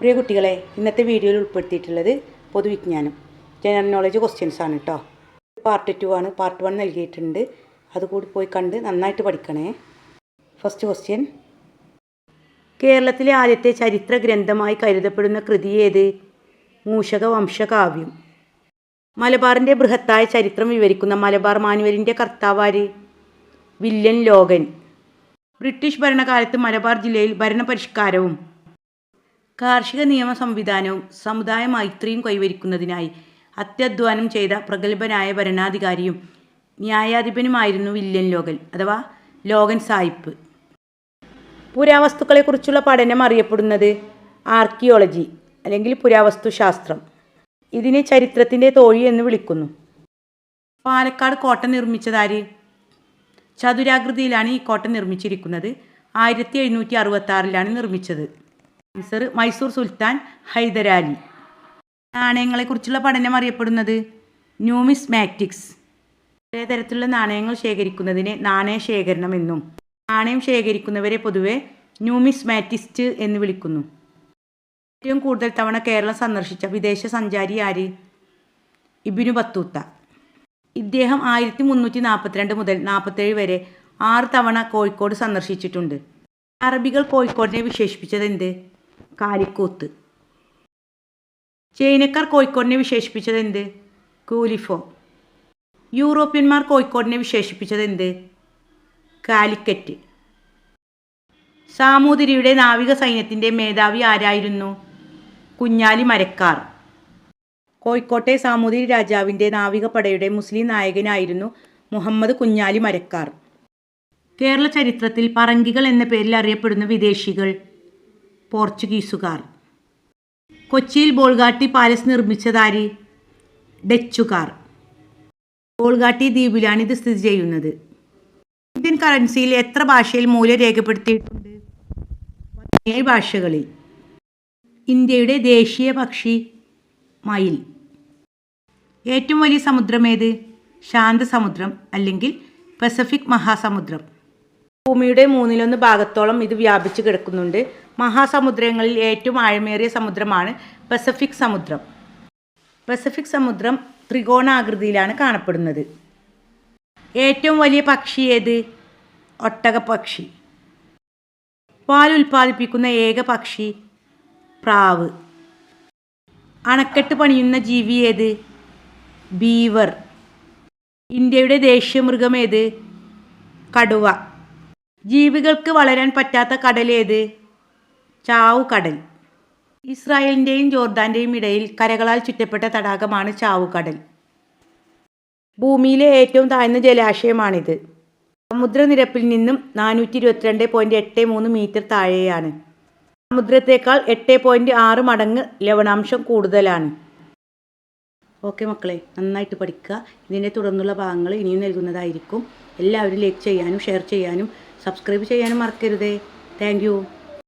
പ്രിയ കുട്ടികളെ ഇന്നത്തെ വീഡിയോയിൽ ഉൾപ്പെടുത്തിയിട്ടുള്ളത് പൊതുവിജ്ഞാനം ജനറൽ നോളജ് ക്വസ്റ്റ്യൻസ് ആണ് കേട്ടോ പാർട്ട് ടു ആണ് പാർട്ട് വൺ നൽകിയിട്ടുണ്ട്. അതുകൂടി പോയി കണ്ട് നന്നായിട്ട് പഠിക്കണേ. ഫസ്റ്റ് ക്വസ്റ്റ്യൻ കേരളത്തിലെ ആദ്യത്തെ ചരിത്ര ഗ്രന്ഥമായി കരുതപ്പെടുന്ന കൃതി ഏത്? മൂഷക വംശകാവ്യം. മലബാറിന്റെ ബൃഹത്തായ ചരിത്രം വിവരിക്കുന്ന മലബാർ മാനുവലിന്റെ കർത്താവാര് വില്യൻ ലോഗൻ. ബ്രിട്ടീഷ് ഭരണകാലത്ത് മലബാർ ജില്ലയിൽ ഭരണപരിഷ്കാരവും കാർഷിക നിയമ സംവിധാനവും സമുദായ മൈത്രിയും കൈവരിക്കുന്നതിനായി അത്യധ്വാനം ചെയ്ത പ്രഗത്ഭനായ ഭരണാധികാരിയും ന്യായാധിപനുമായിരുന്നു വില്യൻ ലോകൻ അഥവാ ലോകൻ സായിപ്പ്. പുരാവസ്തുക്കളെക്കുറിച്ചുള്ള പഠനം അറിയപ്പെടുന്നത് ആർക്കിയോളജി അല്ലെങ്കിൽ പുരാവസ്തു ശാസ്ത്രം ഇതിനെ ചരിത്രത്തിന്റെ തോഴി എന്ന് വിളിക്കുന്നു. പാലക്കാട് കോട്ട നിർമ്മിച്ചതാര്? ചതുരാകൃതിയിലാണ് ഈ കോട്ട നിർമ്മിച്ചിരിക്കുന്നത്. ആയിരത്തി എഴുന്നൂറ്റി അറുപത്തി നിർമ്മിച്ചത്. ആൻസർ മൈസൂർ സുൽത്താൻ ഹൈദരാലി. നാണയങ്ങളെക്കുറിച്ചുള്ള പഠനം അറിയപ്പെടുന്നത് ന്യൂമിസ്മാറ്റിക്സ് ഒരേ തരത്തിലുള്ള നാണയങ്ങൾ ശേഖരിക്കുന്നതിനെ നാണയ ശേഖരണം എന്നും. നാണയം ശേഖരിക്കുന്നവരെ പൊതുവെ ന്യൂമിസ്മാറ്റിസ്റ്റ് എന്ന് വിളിക്കുന്നു. ഏറ്റവും കൂടുതൽ തവണ കേരളം സന്ദർശിച്ച വിദേശ സഞ്ചാരി ആര്? Ibn Battuta. ഇദ്ദേഹം ആയിരത്തി മുന്നൂറ്റി നാൽപ്പത്തിരണ്ട് മുതൽ നാൽപ്പത്തേഴ് വരെ ആറ് തവണ കോഴിക്കോട് സന്ദർശിച്ചിട്ടുണ്ട്. അറബികൾ കോഴിക്കോടിനെ വിശേഷിപ്പിച്ചത് എന്ത്? കാലിക്കൂത്ത്. ചൈനക്കാർ കോഴിക്കോടിനെ വിശേഷിപ്പിച്ചത് എന്ത് കൂലിഫോ. യൂറോപ്യന്മാർ കോഴിക്കോടിനെ വിശേഷിപ്പിച്ചത് എന്ത് കാലിക്കറ്റ്. സാമൂതിരിയുടെ നാവിക സൈന്യത്തിന്റെ മേധാവി ആരായിരുന്നു? കുഞ്ഞാലി മരക്കാർ. കോഴിക്കോട്ടെ സാമൂതിരി രാജാവിന്റെ നാവികപ്പടയുടെ മുസ്ലിം നായകനായിരുന്നു മുഹമ്മദ് കുഞ്ഞാലി മരക്കാർ. കേരള ചരിത്രത്തിൽ പറങ്കികൾ എന്ന പേരിൽ അറിയപ്പെടുന്ന വിദേശികൾ. പോർച്ചുഗീസുകാർ. കൊച്ചിയിൽ ബോൾഗാട്ടി പാലസ് നിർമ്മിച്ചതാര്? ഡച്ചുകാർ. ബോൾഗാട്ടി ദ്വീപിലാണ് ഇത് സ്ഥിതി ചെയ്യുന്നത്. ഇന്ത്യൻ കറൻസിയിൽ എത്ര ഭാഷയിൽ മൂല്യം രേഖപ്പെടുത്തിയിട്ടുണ്ട്? പതിനേഴ് ഭാഷകളിൽ. ഇന്ത്യയുടെ ദേശീയ പക്ഷി മയിൽ. ഏറ്റവും വലിയ സമുദ്രമേത് ശാന്തസമുദ്രം അല്ലെങ്കിൽ പസഫിക് മഹാസമുദ്രം. ഭൂമിയുടെ മൂന്നിലൊന്ന് ഭാഗത്തോളം ഇത് വ്യാപിച്ചു കിടക്കുന്നുണ്ട്. മഹാസമുദ്രങ്ങളിൽ ഏറ്റവും ആഴമേറിയ സമുദ്രമാണ് പസഫിക് സമുദ്രം. പസഫിക് സമുദ്രം ത്രികോണാകൃതിയിലാണ് കാണപ്പെടുന്നത്. ഏറ്റവും വലിയ പക്ഷി ഏത്? ഒട്ടകപ്പക്ഷി. പാൽ ഉൽപ്പാദിപ്പിക്കുന്ന ഏക പക്ഷി പ്രാവ്. അണക്കെട്ട് പണിയുന്ന ജീവി ഏത്? ബീവർ. ഇന്ത്യയുടെ ദേശീയ മൃഗം ഏത്? കടുവ. ജീവികൾക്ക് വളരാൻ പറ്റാത്ത കടൽ ഏത് ചാവു കടൽ ഇസ്രായേലിന്റെയും ജോർദാന്റെയും ഇടയിൽ കരകളാൽ ചുറ്റപ്പെട്ട തടാകമാണ് ചാവുകടൽ. ഭൂമിയിലെ ഏറ്റവും താഴ്ന്ന ജലാശയമാണിത്. സമുദ്രനിരപ്പിൽ നിന്നും നാനൂറ്റി ഇരുപത്തിരണ്ട് പോയിന്റ് എട്ട് മൂന്ന് മീറ്റർ താഴെയാണ്. സമുദ്രത്തേക്കാൾ എട്ട് പോയിന്റ് ആറ് മടങ്ങ് ലവണാംശം കൂടുതലാണ്. ഓക്കെ മക്കളെ നന്നായിട്ട് പഠിക്കുക. ഇതിന്റെ തുടർന്നുള്ള ഭാഗങ്ങൾ ഇനിയും നൽകുന്നതായിരിക്കും. എല്ലാവരും ലൈക്ക് ചെയ്യാനും ഷെയർ ചെയ്യാനും സബ്സ്ക്രൈബ് ചെയ്യാനും മറക്കരുതേ. താങ്ക്